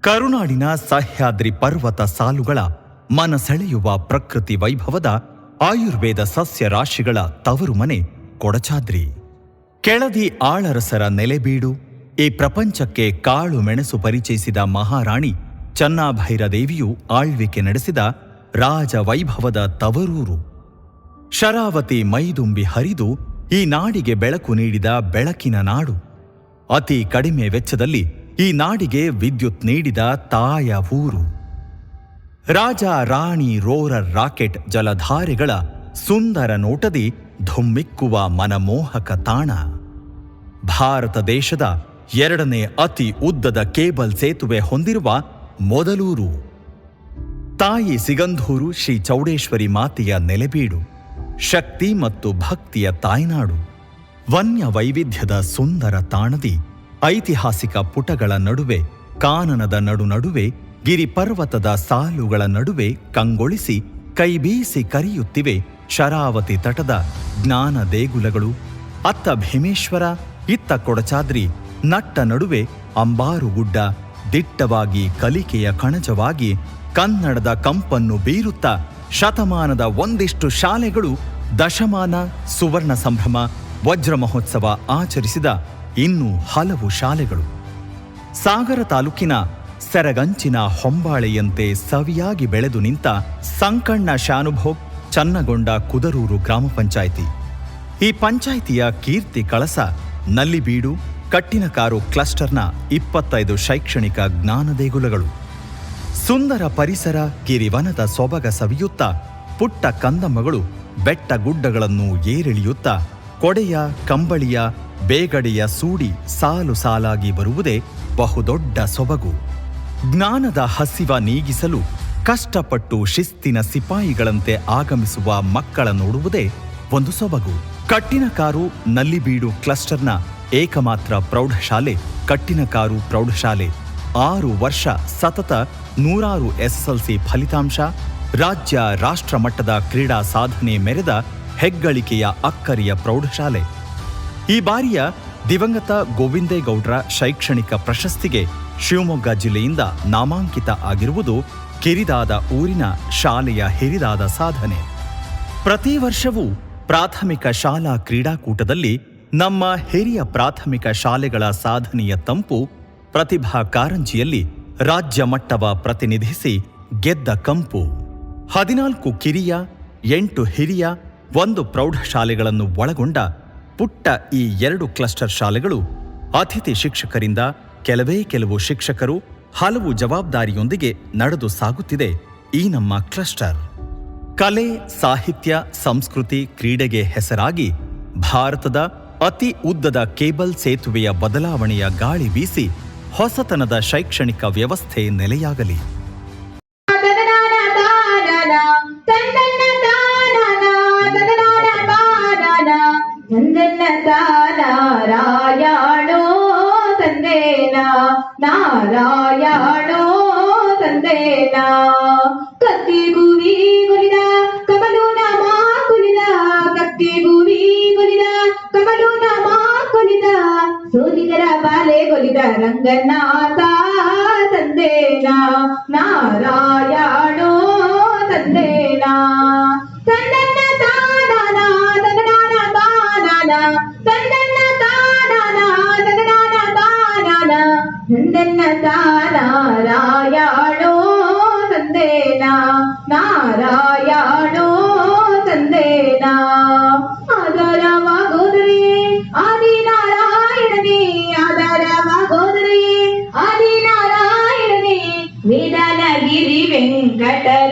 ಕರುನಾಡಿನ ಸಹ್ಯಾದ್ರಿ ಪರ್ವತ ಸಾಲುಗಳ ಮನಸೆಳೆಯುವ ಪ್ರಕೃತಿ ವೈಭವದ ಆಯುರ್ವೇದ ಸಸ್ಯ ರಾಶಿಗಳ ತವರುಮನೆ ಕೊಡಚಾದ್ರಿ. ಕೆಳದಿ ಆಳರಸರ ನೆಲೆಬೀಡು ಈ ಪ್ರಪಂಚಕ್ಕೆ ಕಾಳು ಮೆಣಸು ಪರಿಚಯಿಸಿದ ಮಹಾರಾಣಿ ಚನ್ನಾಭೈರದೇವಿಯು ಆಳ್ವಿಕೆ ನಡೆಸಿದ ರಾಜ ವೈಭವದ ತವರೂರು. ಶರಾವತಿ ಮೈದುಂಬಿ ಹರಿದು ಈ ನಾಡಿಗೆ ಬೆಳಕು ನೀಡಿದ ಬೆಳಕಿನ ನಾಡು. ಅತಿ ಕಡಿಮೆ ವೆಚ್ಚದಲ್ಲಿ ಈ ನಾಡಿಗೆ ವಿದ್ಯುತ್ ನೀಡಿದ ತಾಯ ಊರು. ರಾಜ ರಾಣಿ ರೋರರ್ ರಾಕೆಟ್ ಜಲಧಾರೆಗಳ ಸುಂದರ ನೋಟದಿ ಧುಮ್ಮಿಕ್ಕುವ ಮನಮೋಹಕ ತಾಣ. ಭಾರತ ದೇಶದ ಎರಡನೇ ಅತಿ ಉದ್ದದ ಕೇಬಲ್ ಸೇತುವೆ ಹೊಂದಿರುವ ಮೊದಲೂರು. ತಾಯಿ ಸಿಗಂಧೂರು ಶ್ರೀ ಚೌಡೇಶ್ವರಿ ಮಾತೆಯ ನೆಲೆಬೀಡು. ಶಕ್ತಿ ಮತ್ತು ಭಕ್ತಿಯ ತಾಯ್ನಾಡು. ವನ್ಯ ವೈವಿಧ್ಯದ ಸುಂದರ ತಾಣದಿ ಐತಿಹಾಸಿಕ ಪುಟಗಳ ನಡುವೆ, ಕಾನನದ ನಡು ನಡುವೆ ಗಿರಿ ಪರ್ವತದ ಸಾಲುಗಳ ನಡುವೆ ಕಂಗೊಳಿಸಿ ಕೈಬೀಸಿ ಕರೆಯುತ್ತಿವೆ ಶರಾವತಿ ತಟದ ಜ್ಞಾನ ದೇಗುಲಗಳು. ಅತ್ತ ಭೀಮೇಶ್ವರ, ಇತ್ತ ಕೊಡಚಾದ್ರಿ, ನಟ್ಟ ನಡುವೆ ಅಂಬಾರುಗುಡ್ಡ ದಿಟ್ಟವಾಗಿ ಕಲಿಕೆಯ ಕಣಜವಾಗಿ ಕನ್ನಡದ ಕಂಪನ್ನು ಬೀರುತ್ತಾ ಶತಮಾನದ ಒಂದಿಷ್ಟು ಶಾಲೆಗಳು ದಶಮಾನ ಸುವರ್ಣ ಸಂಭ್ರಮ, ವಜ್ರ ಮಹೋತ್ಸವ ಆಚರಿಸಿದ ಇನ್ನೂ ಹಲವು ಶಾಲೆಗಳು. ಸಾಗರ ತಾಲೂಕಿನ ಸೆರಗಂಚಿನ ಹೊಂಬಾಳೆಯಂತೆ ಸವಿಯಾಗಿ ಬೆಳೆದು ನಿಂತ ಸಂಕಣ್ಣ ಶಾನುಭೋಗ್ ಚನ್ನಗೊಂಡ ಕುದರೂರು ಗ್ರಾಮ ಪಂಚಾಯಿತಿ. ಈ ಪಂಚಾಯಿತಿಯ ಕೀರ್ತಿ ಕಳಸ ನಲ್ಲಿಬೀಡು ಕಟ್ಟಿನಕಾರು ಕ್ಲಸ್ಟರ್ನ ಇಪ್ಪತ್ತೈದು ಶೈಕ್ಷಣಿಕ ಜ್ಞಾನ ದೇಗುಲಗಳು ಸುಂದರ ಪರಿಸರ ಗಿರಿವನದ ಸೊಬಗ ಸವಿಯುತ್ತಾ ಪುಟ್ಟ ಕಂದಮ್ಮಗಳು ಬೆಟ್ಟ ಗುಡ್ಡಗಳನ್ನು ಏರಿಳಿಯುತ್ತಾ ಕೊಡೆಯ ಕಂಬಳಿಯ ಬೇಗಡೆಯ ಸೂಡಿ ಸಾಲು ಸಾಲಾಗಿ ಬರುವುದೇ ಬಹುದೊಡ್ಡ ಸೊಬಗು. ಜ್ಞಾನದ ಹಸಿವ ನೀಗಿಸಲು ಕಷ್ಟಪಟ್ಟು ಶಿಸ್ತಿನ ಸಿಪಾಯಿಗಳಂತೆ ಆಗಮಿಸುವ ಮಕ್ಕಳ ನೋಡುವುದೇ ಒಂದು ಸೊಬಗು. ಕಟ್ಟಿನಕಾರು ನಲ್ಲಿಬೀಡು ಕ್ಲಸ್ಟರ್ನ ಏಕಮಾತ್ರ ಪ್ರೌಢಶಾಲೆ. ಕಟ್ಟಿನಕಾರು ಪ್ರೌಢಶಾಲೆ. ಆರು ವರ್ಷ ಸತತ ನೂರಾರು ಎಸ್ಎಸ್ಎಲ್ಸಿ ಫಲಿತಾಂಶ. ರಾಜ್ಯ ರಾಷ್ಟ್ರ ಮಟ್ಟದ ಕ್ರೀಡಾ ಸಾಧನೆ ಮೆರೆದ ಹೆಗ್ಗಳಿಕೆಯ ಅಕ್ಕರಿಯ ಪ್ರೌಢಶಾಲೆ. ಈ ಬಾರಿಯ ದಿವಂಗತ ಗೋವಿಂದೇಗೌಡ್ರ ಶೈಕ್ಷಣಿಕ ಪ್ರಶಸ್ತಿಗೆ ಶಿವಮೊಗ್ಗ ಜಿಲ್ಲೆಯಿಂದ ನಾಮಾಂಕಿತ ಆಗಿರುವುದು ಕಿರಿದಾದ ಊರಿನ ಶಾಲೆಯ ಹಿರಿದಾದ ಸಾಧನೆ. ಪ್ರತಿ ವರ್ಷವೂ ಪ್ರಾಥಮಿಕ ಶಾಲಾ ಕ್ರೀಡಾಕೂಟದಲ್ಲಿ ನಮ್ಮ ಹಿರಿಯ ಪ್ರಾಥಮಿಕ ಶಾಲೆಗಳ ಸಾಧನೆಯ ತಂಪು ಪ್ರತಿಭಾ ಕಾರಂಜಿಯಲ್ಲಿ ರಾಜ್ಯ ಮಟ್ಟವ ಪ್ರತಿನಿಧಿಸಿ ಗೆದ್ದ ಕಂಪು. ಹದಿನಾಲ್ಕು ಕಿರಿಯ, ಎಂಟು ಹಿರಿಯ, ಒಂದು ಪ್ರೌಢಶಾಲೆಗಳನ್ನು ಒಳಗೊಂಡ ಪುಟ್ಟ ಈ ಎರಡು ಕ್ಲಸ್ಟರ್ ಶಾಲೆಗಳು ಅತಿಥಿ ಶಿಕ್ಷಕರಿಂದ ಕೆಲವೇ ಕೆಲವು ಶಿಕ್ಷಕರು ಹಲವು ಜವಾಬ್ದಾರಿಯೊಂದಿಗೆ ನಡೆದು ಸಾಗುತ್ತಿದೆ ಈ ನಮ್ಮ ಕ್ಲಸ್ಟರ್. ಕಲೆ, ಸಾಹಿತ್ಯ, ಸಂಸ್ಕೃತಿ ಕ್ರೀಡೆಗೆ ಹೆಸರಾಗಿ ಭಾರತದ ಅತಿ ಉದ್ದದ ಕೇಬಲ್ ಸೇತುವೆಯ ಬದಲಾವಣೆಯ ಗಾಳಿ ಬೀಸಿ ಹೊಸತನದ ಶೈಕ್ಷಣಿಕ ವ್ಯವಸ್ಥೆ ನೆಲೆಯಾಗಲಿ. ತಂದನ್ನ ತಾನಾರಾಯಣೋ ತಂದೇನ ನಾರಾಯಣೋ ತಂದೇನ ಕತ್ತಿಗುವಿ ಗುರಿದ ಕಮಲುನ ಮಾ ಕುಲಿದ ಕತ್ತಿಗುವಿ ಗುರಿದ ಕಮಲುನ ಮಾ ಕುಲಿದ ಸೋಲಿಗರ ಬಾಲೆ ಗೊಲಿದ ರಂಗನಾಥ ತಂದೇನ ನಾರಾಯಣೋ ತಂದನ್ನ ತಾನಾರಾಯಣೋ ತಂದೇನ ನಾರಾಯಣೋ ತಂದೇನ ಆಧಾರವಾಗೋದ್ರೆ ಆದಿನಾರಾಯಣನೇ ಆಧಾರವಾಗೋದ್ರೆ ಆದಿನಾರಾಯಣನೇ ವೇದನಗಿರಿ ವೆಂಕಟರ